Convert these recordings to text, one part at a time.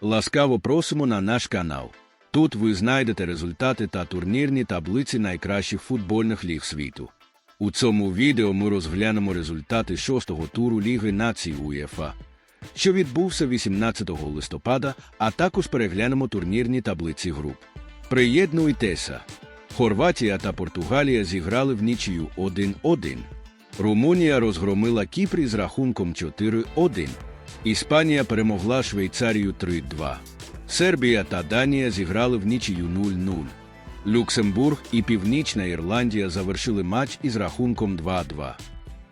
Ласкаво просимо на наш канал. Тут ви знайдете результати та турнірні таблиці найкращих футбольних ліг світу. У цьому відео ми розглянемо результати шостого туру Ліги націй УЄФА, що відбувся 18 листопада, а також переглянемо турнірні таблиці груп. Приєднуйтеся. Хорватія та Португалія зіграли в нічию 1-1. Румунія розгромила Кіпр із рахунком 4-1. Іспанія перемогла Швейцарію 3-2. Сербія та Данія зіграли в нічию 0-0. Люксембург і Північна Ірландія завершили матч із рахунком 2-2.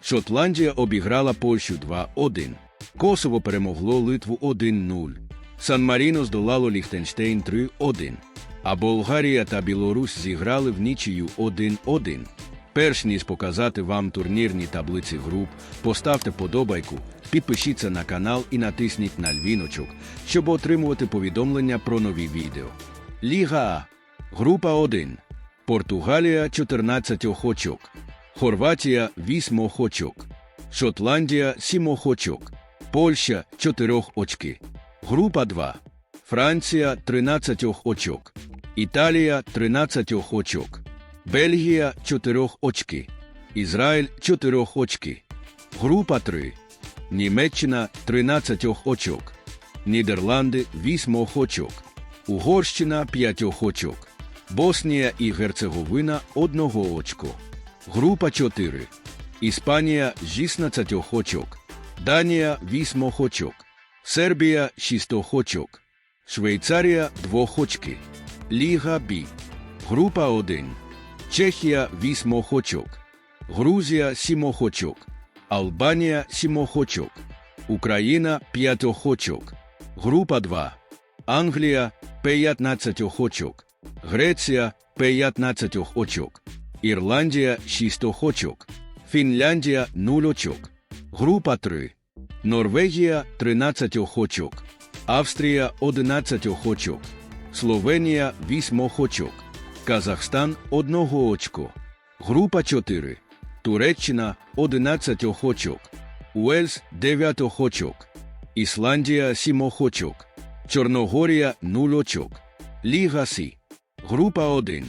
Шотландія обіграла Польщу 2-1. Косово перемогло Литву 1-0. Сан-Маріно здолало Ліхтенштейн 3-1. А Болгарія та Білорусь зіграли в нічию 1-1. Перш ніж показати вам турнірні таблиці груп, поставте подобайку, підпишіться на канал і натисніть на львіночок, щоб отримувати повідомлення про нові відео. Ліга А. Група 1. Португалія 14 очок. Хорватія 8 очок. Шотландія 7 очок. Польща 4 очки. Група 2. Франція 13 очок. Італія 13 очок. Бельгія 4 очки. Ізраїль 4 очки. Група 3. Німеччина 13 очок. Нідерланди 8 очок. Угорщина 5 очок. Боснія і Герцеговина 1 очко. Група 4. Іспанія 16 очок. Данія 8 очок. Сербія 6 очок. Швейцарія 2 очки. Ліга Б. Група 1. Чехія 8 очок. Грузія 7 очок. Албанія 7 очок. Україна 5 очок. Група 2. Англія 15 очок. Греція 15 очок. Ірландія 6 очок. Фінляндія 0 очок. Група 3. Норвегія 13 очок. Австрія 11 очок. Словенія 8 очок. Казахстан 1 очко. Група 4. Туреччина 11 очок. Уельс 9 очок. Ісландія 7 очок. Чорногорія 0 очок. Ліга Сі. Група 1.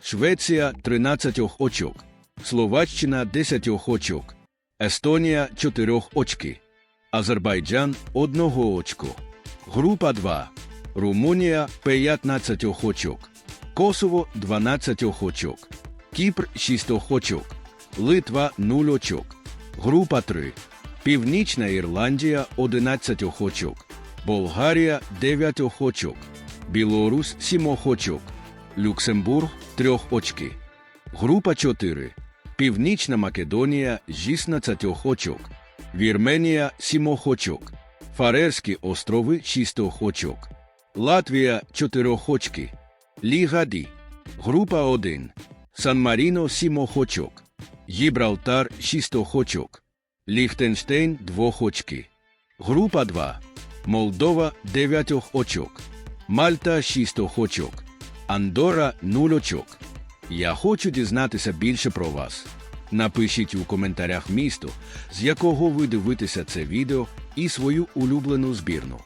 Швеція 13 очок. Словаччина 10 очок. Естонія 4 очки. Азербайджан 1 очко. Група 2. Румунія 15 очок. Косово 12 очок. Кіпр 6 очок. Литва 0 очок. Група 3. Північна Ірландія 11 очок. Болгарія 9 очок. Білорусь 7 очок. Люксембург 3 очки. Група 4. Північна Македонія 16 очок. Вірменія 7 очок. Фарерські острови 6 очок. Латвія 4 очки. Ліга Д. Група 1. Сан-Маріно 7 очок. Гібралтар 6 очок. Ліхтенштейн 2 очки. Група 2. Молдова 9 очок. Мальта 6 очок. Андора 0 очок. Я хочу дізнатися більше про вас. Напишіть у коментарях місто, з якого ви дивитеся це відео і свою улюблену збірну.